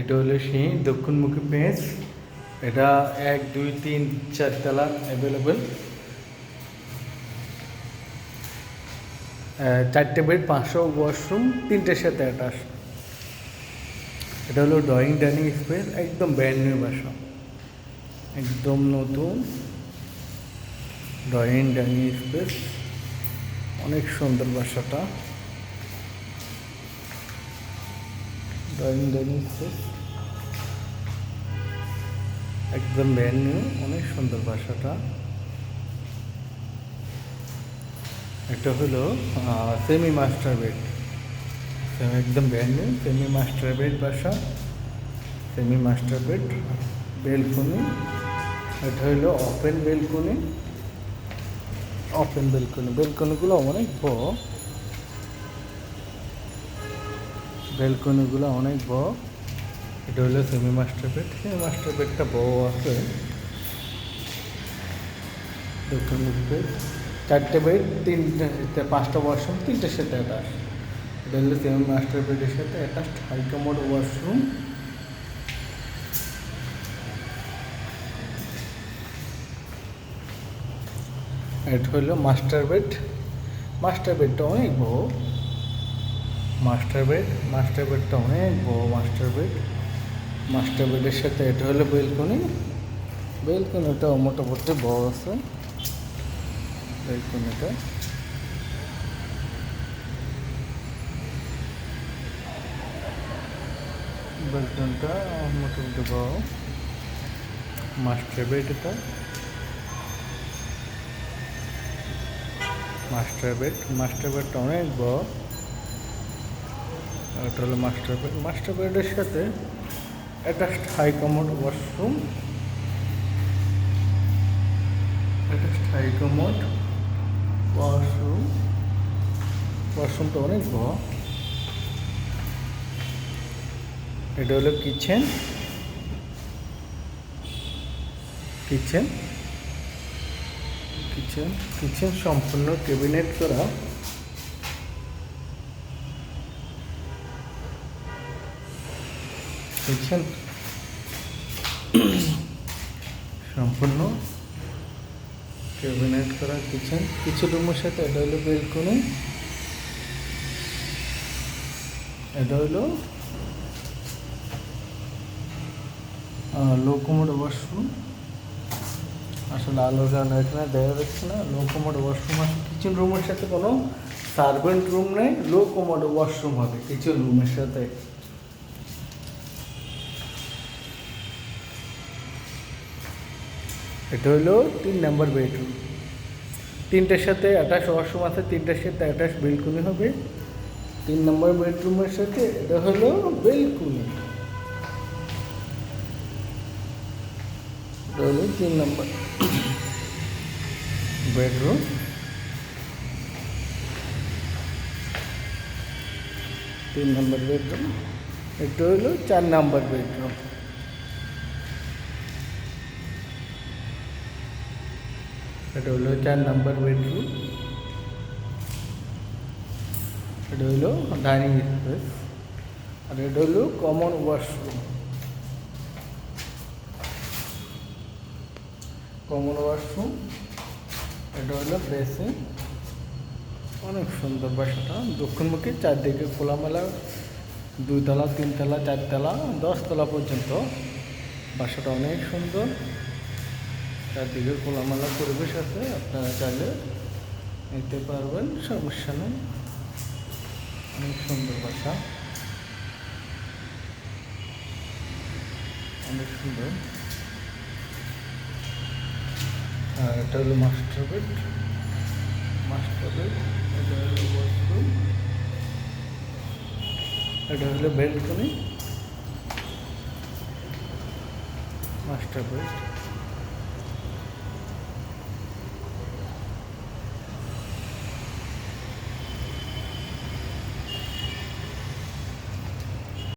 এটা হলো সেই দক্ষিণমুখী পেঁচ এটা এক, দুই, তিন, চার চারতলা অ্যাভেলেবেল চারটে বেড পাঁচশো ওয়াশরুম তিনটের সাথে অ্যাটাচ এটা হলো ড্রয়িং ডাইনিং স্পেস একদম ব্র্যান্ড নিউ বাসা। একদম নতুন। ড্রয়িং ডাইনিং স্পেস অনেক সুন্দর বাসাটা। ড্রয়িং ডাইনিং একদম ব্র্যান্ড নিউ অনেক সুন্দর বাসাটা। এটা হলো সেমি মাস্টার বেড একদম ব্র্যান্ড সেমি মাস্টার বেড বাসা। সেমি মাস্টার বেড বেলকনি এটা হলো ওপেন বেলকনি ওপেন বেলকনি বেলকনিগুলো অনেক বড়। বেলকনিগুলো অনেক বড়। এটা হলো semi master bed semi master বেডটা বড় আছে। চারটে বেড তিনটে পাঁচটা ওয়াশরুম তিনটের সাথে অ্যাটাচ এটা হলো সেমি মাস্টার বেডের সাথে অ্যাটাচ হাই কমোড ওয়াশরুম এটা হলো মাস্টার বেড মাস্টার বেডটা অনেক বড়। মাস্টার বেড মাস্টার বেডটা অনেক বড় মাস্টার বেড মাস্টার বেডের সাথে এটা হলো বেলকনি। বেলকনিটা মোটামুটি বড় আছে। বেলকনিটা। বেলকনিটা মোটামুটি বড় master bed. Master bed master বেডটা অনেক বড়। এটা হলো মাস্টার বেড মাস্টার বেডের সাথে attached high commode washroom attached high commode washroom ওয়াশরুমটা অনেক বড়। এটা হলো কিচেন কিচেন কিচেন কিচেন সম্পূর্ণ ক্যাবিনেট করা। কিচেন সম্পূর্ণ ক্যাবিনেট করা কিচেন কিছু রুমের সাথে এটা হলো বেলকনি এটা হলো লোকোমোড ওয়াশরুম আসলে আলো জানো এখানে দেখা যাচ্ছে না। লো কমোড ওয়াশরুম আছে। কিচেন রুমের সাথে কোনো সার্ভেন্ট রুম নেই। লো কমোড ওয়াশরুম হবে। কিচেন রুমের সাথে। এটা হলো তিন নাম্বার বেডরুম তিনটের সাথে অ্যাটাচ ওয়াশরুম আছে, তিনটের সাথে অ্যাটাচ বেলকুনি হবে। তিন নম্বর বেডরুমের সাথে এটা হলো বেলকুনি তিন নম্বর বেডরুম তিন নম্বর বেডরুম এটা হলো চার নম্বর বেডরুম এটা হলো চার নম্বর বেডরুম এটা হলো ডাইনিং স্পেস আর এটা হলো কমন ওয়াশরুম কমন ওয়াশরুম এটা হলো বেসিন। অনেক সুন্দর বাসাটা। দক্ষিণমুখী চারদিকে খোলামেলা দুইতলা তিনতলা চারতলা দশতলা পর্যন্ত। বাসাটা অনেক সুন্দর। চারদিকে খোলামেলা পরিবেশ আছে, আপনারা চাইলে নিতে পারবেন, সমস্যা নেই। অনেক সুন্দর বাসা। অনেক সুন্দর। আর এটা হলো মাস্টার বেড মাস্টার বেড এটা হলো ওয়াশরুম এটা হলো বেলকনি মাস্টার বেড